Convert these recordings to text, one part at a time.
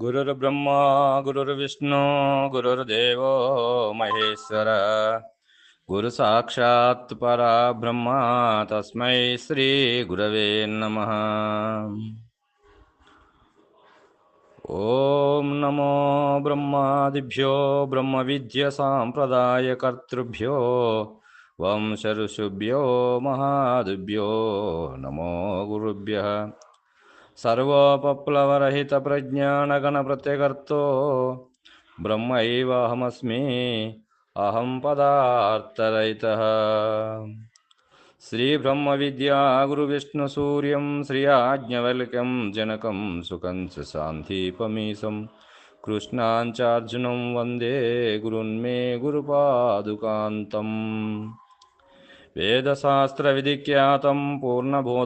गुरुर्ब्रह्मा गुरुर्विष्णु गुरुर्देवो महेश्वर। गुरुसाक्षात् पराब्रह्मा तस्मै श्रीगुरवे नमः। ॐ नमो ब्रह्मादिभ्यो ब्रह्मविद्यसाम्प्रदायकर्तृभ्यो वंशऋषुभ्यो महादिभ्यो नमो गुरुभ्यः सर्वोपप्लवरहितप्रज्ञानगणप्रत्यगर्तो ब्रह्मैवाहमस्मि अहं पदार्थरहितः। श्रीब्रह्मविद्या गुरुविष्णुसूर्यं श्रियाज्ञवल्क्यं, जनकं सुखं च शान्तिपमीशं कृष्णाञ्चार्जुनं वंदे गुरुन्मे गुरुपादुका वेदशास्त्र गुरुपादुकान्तम्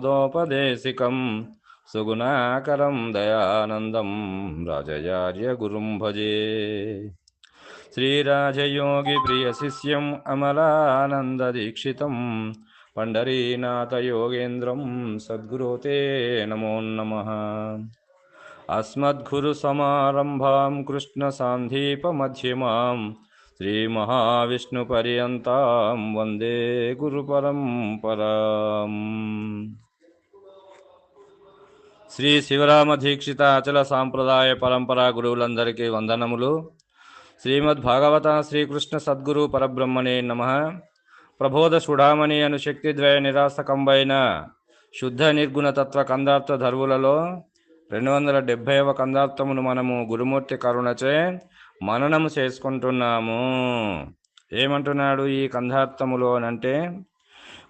वेदशास्त्रविधिख्यातं సుగుణాకరం దయానందం రాజయార్య గురుం భజే. శ్రీరాజయోగి ప్రియ శిష్యం అమలానందీక్షితం పండరీనాథ యోగేంద్రం సద్గురోతే నమో నమ. అస్మద్గురు సమారంభా కృష్ణ అస్మద్గురుసమారంభాం కృష్ణసాంధీపమధ్యమాం శ్రీమహావిష్ణుపర్యంతం వందే గురు పరంపరా. శ్రీ శివరామ దీక్షిత అచల సాంప్రదాయ పరంపరా గురువులందరికీ వందనములు. శ్రీమద్ భాగవత శ్రీకృష్ణ సద్గురు పరబ్రహ్మణే నమ. ప్రబోధ సుడామణి అను శక్తిద్వయ నిరాసకంబైన శుద్ధ నిర్గుణ తత్వ కందార్థ ధర్వులలో రెండు వందల డెబ్భైవ కందార్థమును మనము గురుమూర్తి కరుణచే మననము చేసుకుంటున్నాము. ఏమంటున్నాడు ఈ కంధార్థములో అంటే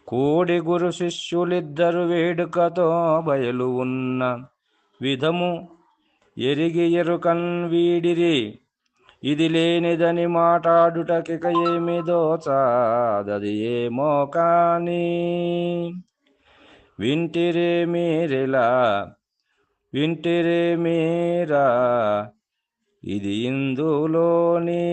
కూడి గురు శిష్యులిద్దరు వేడుకతో బయలు ఉన్న విధము ఎరిగి ఎరుకన్ వీడిరి. ఇది లేనిదని మాట్లాడుటకిక ఏమి దోచాదది ఏమో కానీ. వింటిరే మీరిలా వింటిరే మీరా ఇది ఇందులోని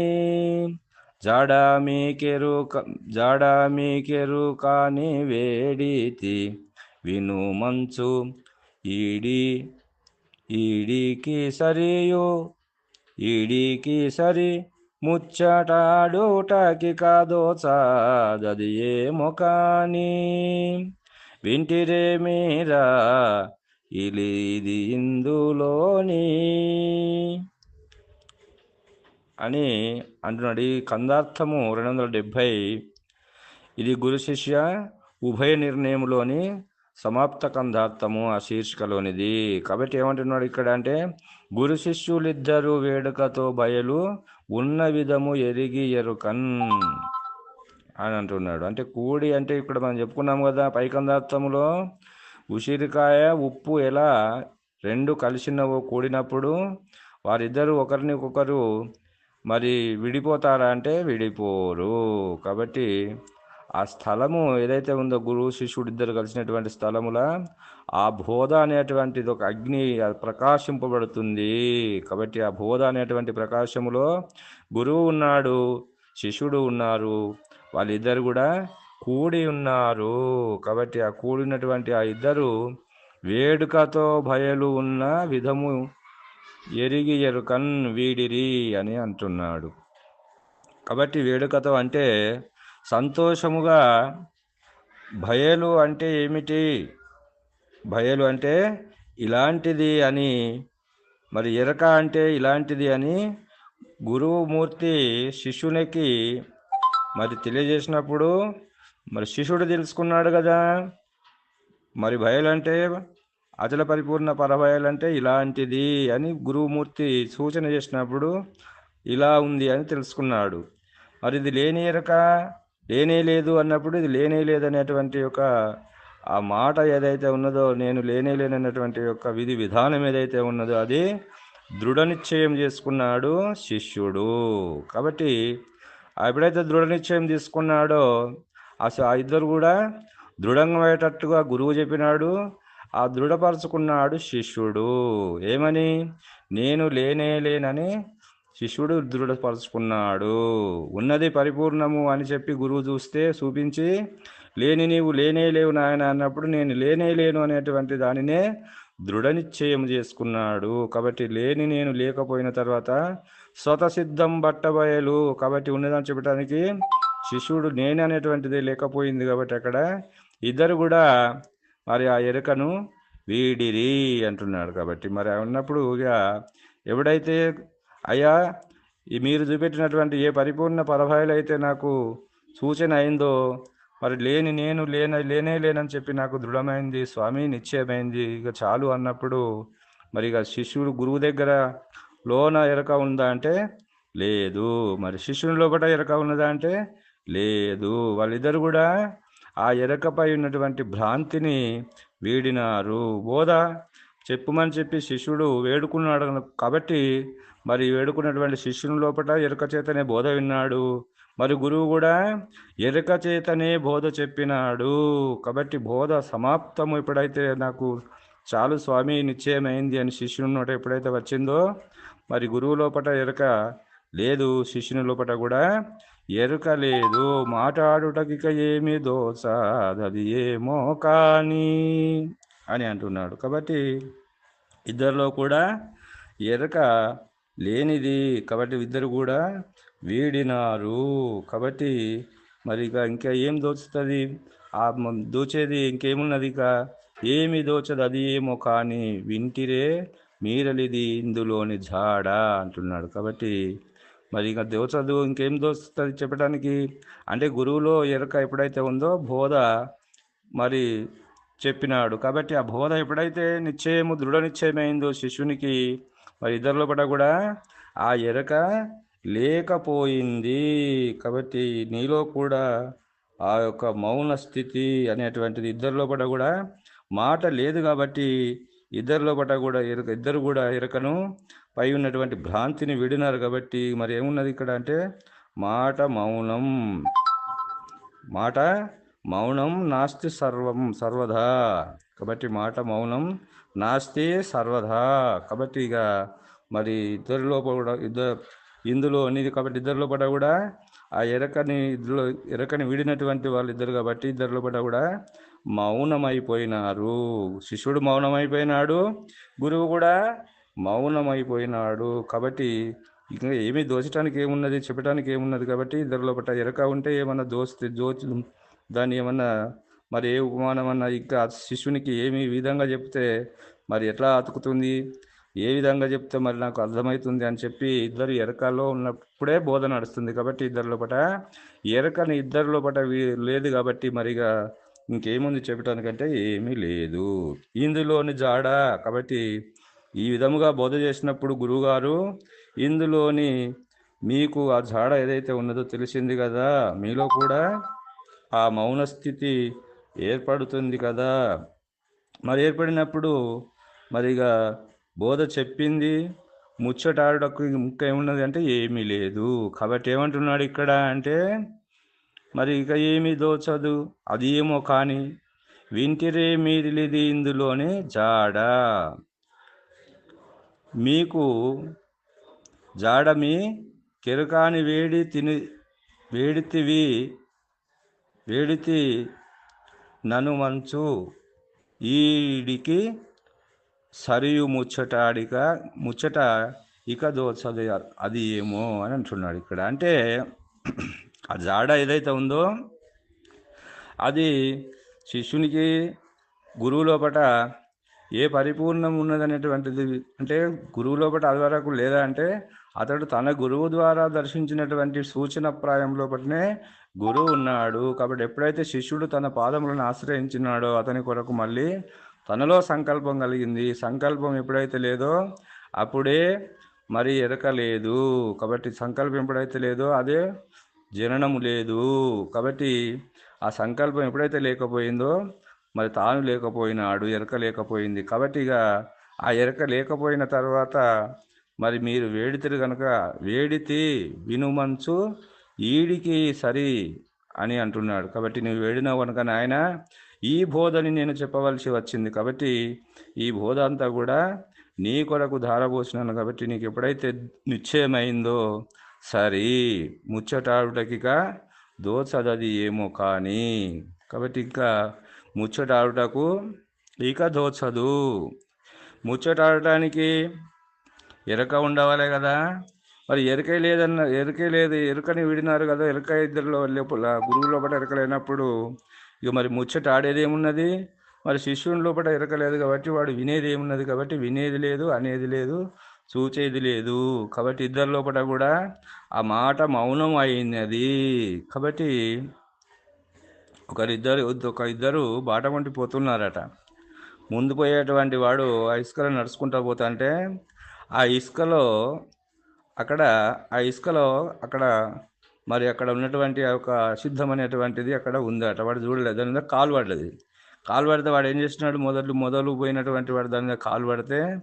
జాడామీకెరు జాడామీకెరు కాని వేడితి విను మంచు. ఈడి ఈడికి సరియు. ఈడికి సరి ముచ్చటాడుటకి కాదో చాదది ఏమో కాని. వింటిరే మీరా ఇలిది ఇందులోని. అని అంటున్నాడు. ఈ కందార్థము రెండు వందల డెబ్భై ఇది గురు శిష్య ఉభయ నిర్ణయంలోని సమాప్త కందార్థము ఆ శీర్షికలోనిది. కాబట్టి ఏమంటున్నాడు ఇక్కడ అంటే గురు శిష్యులిద్దరు వేడుకతో బయలు ఉన్న విధము ఎరిగి ఎరుకన్ అని అంటున్నాడు. అంటే కూడి అంటే ఇక్కడ మనం చెప్పుకున్నాం కదా పైకందార్థములో ఉసిరికాయ ఉప్పు ఎలా రెండు కలిసినవో కూడినప్పుడు వారిద్దరూ ఒకరిని ఒకరు మరి విడిపోతారా అంటే విడిపోరు. కాబట్టి ఆ స్థలము ఏదైతే ఉందో గురువు శిష్యుడు ఇద్దరు కలిసినటువంటి స్థలముల ఆ బోధ అనేటువంటిది ఒక అగ్ని ప్రకాశింపబడుతుంది. కాబట్టి ఆ బోధ అనేటువంటి ప్రకాశములో గురువు ఉన్నాడు శిష్యుడు ఉన్నారు వాళ్ళిద్దరు కూడా కూడి ఉన్నారు. కాబట్టి ఆ కూడినటువంటి ఆ ఇద్దరు వేడుకతో భయలు ఉన్న విధము ఎరిగి ఎరుకన్ వీడిరి అని అంటున్నాడు. కాబట్టి వేడుకతో అంటే సంతోషముగా భయలు అంటే ఏమిటి? భయలు అంటే ఇలాంటిది అని మరి ఎరక అంటే ఇలాంటిది అని గురువుమూర్తి శిష్యునికి మరి తెలియజేసినప్పుడు మరి శిష్యుడు తెలుసుకున్నాడు కదా. మరి భయాలంటే అచల పరిపూర్ణ పరభయాలంటే ఇలాంటిది అని గురుమూర్తి సూచన చేసినప్పుడు ఇలా ఉంది అని తెలుసుకున్నాడు. మరి ఇది లేని ఎరక లేనే లేదు అన్నప్పుడు ఇది లేనే లేదనేటువంటి యొక్క ఆ మాట ఏదైతే ఉన్నదో నేను లేనే లేననేటువంటి యొక్క విధి విధానం ఏదైతే ఉన్నదో అది దృఢ నిశ్చయం చేసుకున్నాడు శిష్యుడు. కాబట్టి ఎప్పుడైతే దృఢ నిశ్చయం తీసుకున్నాడో అసలు ఆ ఇద్దరు కూడా దృఢంగా అయ్యేటట్టుగా గురువు చెప్పినాడు ఆ దృఢపరుచుకున్నాడు శిష్యుడు. ఏమని? నేను లేనే లేనని శిష్యుడు దృఢపరుచుకున్నాడు. ఉన్నది పరిపూర్ణము అని చెప్పి గురువు చూస్తే చూపించి లేని నీవు లేనే లేవు నాయన అన్నప్పుడు నేను లేనే లేను అనేటువంటి దానినే దృఢ నిశ్చయం చేసుకున్నాడు. కాబట్టి లేని నేను లేకపోయిన తర్వాత స్వతసిద్ధం బట్టబయలు. కాబట్టి ఉన్నదని చెప్పడానికి శిష్యుడు నేననేటువంటిది లేకపోయింది కాబట్టి అక్కడ ఇద్దరు కూడా మరి ఆ ఎరుకను వీడిరి అంటున్నాడు కాబట్టి మరి ఉన్నప్పుడు ఇక ఎవడైతే అయ్యా ఈ మీరు చూపెట్టినటువంటి ఏ పరిపూర్ణ పరభాయలు అయితే నాకు సూచన అయిందో మరి లేని నేను లేన లేనే లేనని చెప్పి నాకు దృఢమైంది స్వామి నిశ్చయమైంది ఇక చాలు అన్నప్పుడు మరి ఇక శిష్యుడు గురువు దగ్గర లోన ఎరక ఉందా అంటే లేదు. మరి శిష్యుని లోపల ఎరక ఉన్నదా అంటే లేదు. వాళ్ళిద్దరు కూడా ఆ ఎరకపై ఉన్నటువంటి భ్రాంతిని వీడినారు. బోధ చెప్పుమని చెప్పి శిష్యుడు వేడుకున్నాడు కాబట్టి మరి వేడుకున్నటువంటి శిష్యుని లోపల ఎరుక చేతనే బోధ విన్నాడు. మరి గురువు కూడా ఎరుక చేతనే బోధ చెప్పినాడు. కాబట్టి బోధ సమాప్తము ఎప్పుడైతే నాకు చాలు స్వామి నిశ్చయమైంది అని శిష్యుని నోట ఎప్పుడైతే వచ్చిందో మరి గురువు లోపల ఎరక లేదు. శిష్యుని లోపల కూడా ఎరుక లేదు మాట్లాడుటకిక ఏమి దోచ అది ఏమో కానీ అని అంటున్నాడు. కాబట్టి ఇద్దరిలో కూడా ఎరక లేనిది కాబట్టి ఇద్దరు కూడా వీడినారు. కాబట్టి మరి ఇక ఇంకా ఏం దోచుతుంది? ఆ దోచేది ఇంకేమున్నది ఇక? ఏమి దోచదు అది ఏమో కానీ వింటిరే మీరలిది ఇందులోని జాడ అంటున్నాడు. కాబట్టి మరి ఇంకా దేవ చదువు ఇంకేం దోస్తుంది చెప్పడానికి? అంటే గురువులో ఎరక ఎప్పుడైతే ఉందో బోధ మరి చెప్పినాడు. కాబట్టి ఆ బోధ ఎప్పుడైతే నిశ్చయము దృఢ నిశ్చయమైందో శిష్యునికి మరి ఇద్దరిలో పట కూడా ఆ ఎరక లేకపోయింది. కాబట్టి నీలో కూడా ఆ యొక్క మౌన స్థితి అనేటువంటిది ఇద్దరిలో పట కూడా మాట లేదు కాబట్టి ఇద్దరిలో పట కూడా ఇరక ఇద్దరు కూడా ఇరకను పై ఉన్నటువంటి భ్రాంతిని విడినారు కాబట్టి మరి ఏమున్నది ఇక్కడ అంటే మాట మౌనం. మాట మౌనం నాస్తి సర్వం సర్వదా. కాబట్టి మాట మౌనం నాస్తి సర్వదా. కాబట్టి ఇక మరి ఇద్దరిలో కూడా ఇద్దరు ఇందులో అనేది కాబట్టి ఇద్దరిలో పడ కూడా ఆ ఎరకని ఇద్దరు ఎరకని వీడినటువంటి వాళ్ళు ఇద్దరు కాబట్టి ఇద్దరిలో పడ కూడా మౌనమైపోయినారు. శిష్యుడు మౌనమైపోయినాడు. గురువు కూడా మౌనమైపోయినాడు. కాబట్టి ఇంకా ఏమీ దోచడానికి ఏమున్నది? చెప్పడానికి ఏమున్నది? కాబట్టి ఇద్దరు లోపల ఎరక ఉంటే ఏమన్నా దోస్తే దోచు దాన్ని ఏమన్నా మరి ఏ ఉపమానం అన్నా ఇంకా శిష్యునికి ఏమి విధంగా చెప్తే మరి ఎట్లా అతుకుతుంది? ఏ విధంగా చెప్తే మరి నాకు అర్థమవుతుంది అని చెప్పి ఇద్దరు ఎరకలో ఉన్నప్పుడే బోధ నడుస్తుంది. కాబట్టి ఇద్దరు లోపల ఎరకని ఇద్దరు లోపల లేదు కాబట్టి మరిగా ఇంకేముంది చెప్పడానికంటే ఏమీ లేదు. ఇందులోని జాడ కాబట్టి ఈ విధముగా బోధ చేసినప్పుడు గురువుగారు ఇందులోని మీకు ఆ జాడ ఏదైతే ఉన్నదో తెలిసింది కదా మీలో కూడా ఆ మౌన స్థితి ఏర్పడుతుంది కదా. మరి ఏర్పడినప్పుడు మరిగా బోధ చెప్పింది ముచ్చటాడుటకు ఇంకా ఏమున్నది అంటే ఏమీ లేదు. కాబట్టి ఏమంటున్నాడు ఇక్కడ అంటే మరి ఇక ఏమీ దోచదు అది ఏమో కానీ వింటిరే మీరిలిది ఇందులోనే జాడ. మీకు జాడమి కెరకాని వేడి తిని వేడితివి వేడితి నను మంచు. ఈడికి సరియు ముచ్చటాడిక ముచ్చట ఇక దోచదు అది ఏమో అని అంటున్నాడు ఇక్కడ. అంటే ఆ జాడ ఏదైతే ఉందో అది శిష్యునికి గురువు లోపట ఏ పరిపూర్ణం ఉన్నదనేటువంటిది అంటే గురువు లోపల అది వరకు లేదా అంటే అతడు తన గురువు ద్వారా దర్శించినటువంటి సూచన ప్రాయం లోపలనే గురువు ఉన్నాడు. కాబట్టి ఎప్పుడైతే శిష్యుడు తన పాదములను ఆశ్రయించినాడో అతని కొరకు మళ్ళీ తనలో సంకల్పం కలిగింది. సంకల్పం ఎప్పుడైతే లేదో అప్పుడే మరి ఎరకలేదు. కాబట్టి సంకల్పం ఎప్పుడైతే లేదో అదే జననము లేదు. కాబట్టి ఆ సంకల్పం ఎప్పుడైతే లేకపోయిందో మరి తాను లేకపోయినాడు ఎరక లేకపోయింది. కాబట్టి ఇక ఆ ఎరక లేకపోయిన తర్వాత మరి మీరు వేడితిరు కనుక వేడితి వినుమంచు ఈడికి సరి అని అంటున్నాడు. కాబట్టి నువ్వు వేడినావు కనుక నాయన ఈ బోధని నేను చెప్పవలసి వచ్చింది. కాబట్టి ఈ బోధ అంతా కూడా నీ కొరకు ధారపోసినాను కాబట్టి నీకు ఎప్పుడైతే నిశ్చయమైందో సరి ముచ్చటాడుటకిక దోచదది ఏమో కానీ కాబట్టి ఇంకా ముచ్చటాడుటకు ఇక దోచదు ముచ్చటాడటానికి ఎరక ఉండవాలి కదా. మరి ఎరకే లేదన్న ఎరకే లేదు ఎరుకని విడినారు కదా ఎరక ఇద్దరిలో లోపల గురువు లోపల ఎరకలేనప్పుడు ఇక మరి ముచ్చట ఆడేది ఏమున్నది? మరి శిష్యుని లోపల ఎరకలేదు కాబట్టి వాడు వినేది ఏమున్నది? కాబట్టి వినేది లేదు అనేది లేదు చూచేది లేదు. కాబట్టి ఇద్దరి లోపల కూడా ఆ మాట మౌనం అయింది అది కాబట్టి ఒకరిద్దరు ఒక ఇద్దరు బాట వంటి పోతున్నారట. ముందు పోయేటువంటి వాడు ఆ ఇసుకలో నడుచుకుంటూ పోతుంటే ఆ ఇసుకలో అక్కడ ఆ ఇసుకలో అక్కడ మరి అక్కడ ఉన్నటువంటి ఒక సిద్ధం అనేటువంటిది అక్కడ ఉందట. వాడు చూడలేదు. దాని మీద కాలు పడలేదు కాలు పడితే వాడు ఏం చేస్తున్నాడు? మొదలు మొదలు పోయినటువంటి వాడు దాని మీద కాలు పడితే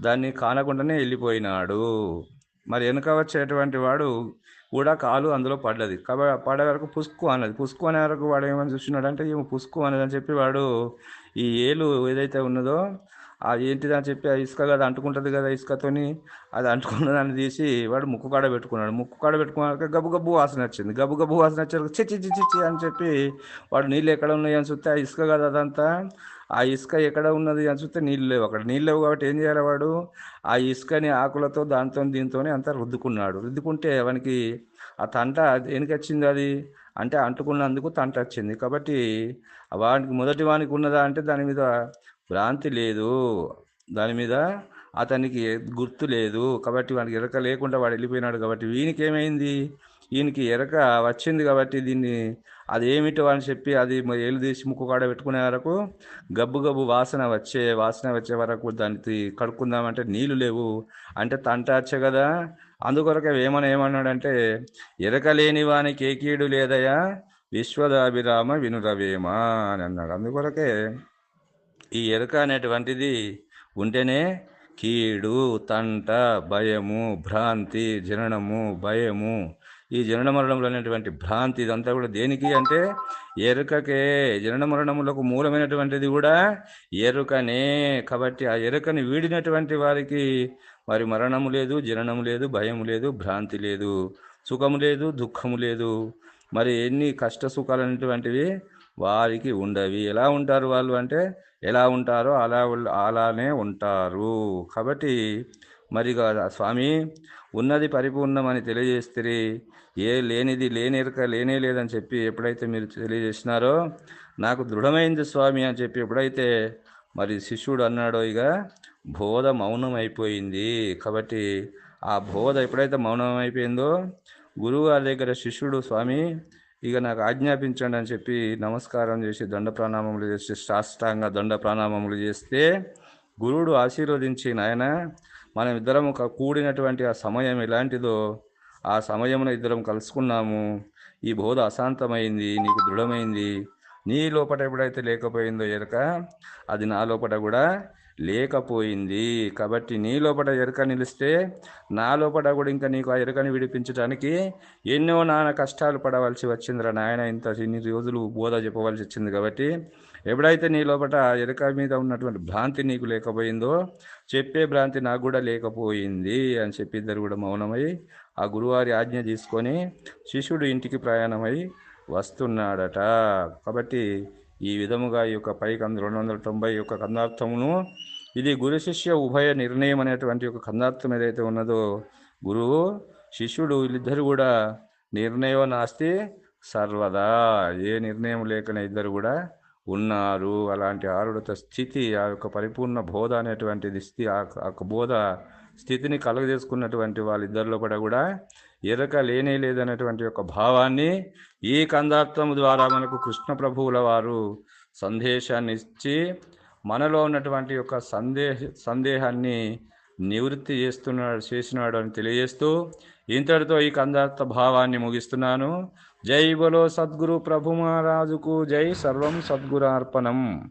దాన్ని కానకుండానే వెళ్ళిపోయినాడు. మరి వెనుక వచ్చేటువంటి వాడు కూడా కాలు అందులో పడ్డది కాబట్టి పడే వరకు పుసుకు అన్నది పుసుకు అనే వరకు వాడు ఏమని చూస్తున్నాడంటే ఏమో పుసుకు అనేది అని చెప్పి వాడు ఈ ఏలు ఏదైతే ఉన్నదో ఆ ఏంటిది అని చెప్పి ఆ ఇసుక కదా అంటుకుంటుంది కదా ఇసుకతోని అది అంటుకున్న దాన్ని తీసి వాడు ముక్కు కాడ పెట్టుకున్నాడు. ముక్కు కాడ పెట్టుకున్నాక గబ్బు గబ్బు వాసన వచ్చింది. గబ్బు గబ్బు వాసన వచ్చారు చిచ్చి చిచ్చి అని చెప్పి వాడు నీళ్ళు ఎక్కడ ఉన్నాయని అని చూస్తే ఆ ఇసుక కదా అదంతా ఆ ఇసుక ఎక్కడ ఉన్నది అని చూస్తే నీళ్ళు లేవు. అక్కడ నీళ్ళు లేవు కాబట్టి ఏం చేయాలి వాడు? ఆ ఇసుకని ఆకులతో దాంతో దీంతో అంతా రుద్దుకున్నాడు. రుద్దుకుంటే వానికి ఆ తంట దేనికి వచ్చింది అది? అంటే అంటుకున్నందుకు తంట వచ్చింది. కాబట్టి వానికి మొదటి వానికి ఉన్నదా అంటే దాని మీద భ్రాంతి లేదు. దాని మీద అతనికి గుర్తు లేదు. కాబట్టి వానికి ఎరక లేకుండా వాడు వెళ్ళిపోయినాడు. కాబట్టి వీనికి ఏమైంది? ఈయనకి ఎరక వచ్చింది కాబట్టి దీన్ని అది ఏమిటో అని చెప్పి అది ఏలు తీసి ముక్కు కాడ పెట్టుకునే వరకు గబ్బు గబ్బు వాసన వచ్చే వాసన వచ్చే వరకు దాన్ని కడుక్కుందామంటే నీళ్ళు లేవు. అంటే తంట వచ్చే కదా. అందుకొరకే వేమన ఏమన్నాడంటే ఎరక లేని వానికి ఏకీడు లేదయా విశ్వదాభిరామ వినురవేమ అని అన్నాడు. అందుకొరకే ఈ ఎరక అనేటువంటిది ఉంటేనే కీడు తంట భయము భ్రాంతి జననము భయము ఈ జనన మరణములు అనేటువంటి భ్రాంతి ఇదంతా కూడా దేనికి అంటే ఎరుకకే. జనన మరణములకు మూలమైనటువంటిది కూడా ఎరుకనే. కాబట్టి ఆ ఎరుకని వీడినటువంటి వారికి మరి మరణము లేదు జననము లేదు భయం లేదు భ్రాంతి లేదు సుఖము లేదు దుఃఖము లేదు. మరి ఎన్ని కష్ట సుఖాలు అనేటువంటివి వారికి ఉండవి. ఎలా ఉంటారు వాళ్ళు అంటే ఎలా ఉంటారో అలా అలానే ఉంటారు. కాబట్టి మరి స్వామి ఉన్నది పరిపూర్ణమని తెలియజేస్తే ఏ లేనిది లేనిరక లేనే లేదని చెప్పి ఎప్పుడైతే మీరు తెలియజేసినారో నాకు దృఢమైంది స్వామి అని చెప్పి ఎప్పుడైతే మరి శిష్యుడు అన్నాడో ఇక బోధ మౌనం అయిపోయింది కాబట్టి ఆ బోధ ఎప్పుడైతే మౌనం అయిపోయిందో గురువు గారి దగ్గర శిష్యుడు స్వామి ఇక నాకు ఆజ్ఞాపించండి అని చెప్పి నమస్కారం చేసి దండ ప్రాణామములు చేసి సాష్టాంగ దండ ప్రాణామములు చేస్తే గురువుడు ఆశీర్వదించి నాయన మనం ఇద్దరం కూడినటువంటి ఆ సమయం ఎలాంటిదో ఆ సమయమున ఇద్దరం కలుసుకున్నాము. ఈ బోధ అశాంతమైంది నీకు దృఢమైంది. నీ లోపల ఎప్పుడైతే లేకపోయిందో ఎరక అది నా లోపల కూడా లేకపోయింది. కాబట్టి నీ లోపల ఎరక నిలిస్తే నా లోపల కూడా ఇంకా నీకు ఆ ఎరకని విడిపించడానికి ఎన్నో నాన్న కష్టాలు పడవలసి వచ్చిందిరా నాయన. ఇంత ఇన్ని రోజులు బోధ చెప్పవలసి వచ్చింది కాబట్టి ఎప్పుడైతే నీ లోపల ఎరుక మీద ఉన్నటువంటి భ్రాంతి నీకు లేకపోయిందో చెప్పే భ్రాంతి నాకు కూడా లేకపోయింది అని చెప్పి ఇద్దరు కూడా మౌనమై ఆ గురువారి ఆజ్ఞ తీసుకొని శిష్యుడు ఇంటికి ప్రయాణమై వస్తున్నాడట. కాబట్టి ఈ విధముగా ఈ యొక్క పై కంద రెండు వందల తొంభై యొక్క కందార్థమును ఇది గురు శిష్య ఉభయ నిర్ణయం అనేటువంటి ఒక కందార్థం ఏదైతే ఉన్నదో గురువు శిష్యుడు వీళ్ళిద్దరు కూడా నిర్ణయం నాస్తి సర్వదా. ఏ నిర్ణయం లేకనే ఇద్దరు కూడా ఉన్నారు. అలాంటి ఆరుడత స్థితి ఆ యొక్క పరిపూర్ణ బోధ అనేటువంటిది స్థితి ఆ యొక్క బోధ స్థితిని కలుగజేసుకున్నటువంటి వాళ్ళిద్దరిలో కూడా కూడా ఎరక లేనే లేదనేటువంటి యొక్క భావాన్ని ఈ కందార్థము ద్వారా మనకు కృష్ణ ప్రభువుల వారు సందేశాన్ని ఇచ్చి మనలో ఉన్నటువంటి యొక్క సందేహ సందేహాన్ని నివృత్తి చేస్తున్నాడు చేసినాడు అని తెలియజేస్తూ ఇంతటితో ఈ కందార్థ భావాన్ని ముగిస్తున్నాను. జై బలో సద్గురు ప్రభు మహారాజుకు జై. సర్వం సద్గురార్పణం.